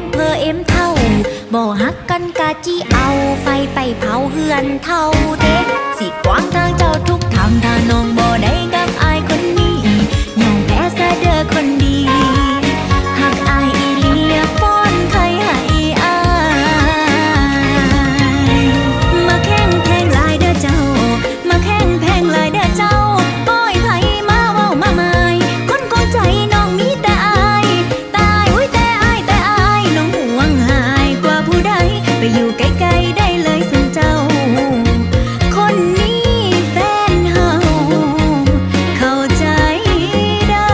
นเพอเอ็มเท่าบ่ฮักกันกะจีเอาไฟไปเผาเฮือนเท่าเด็กสิกวางทางเจ้าทุกท ไปอยู่ไกลๆได้เลยสันเจ้า คนนี้แฟนเฮาเข้าใจเด้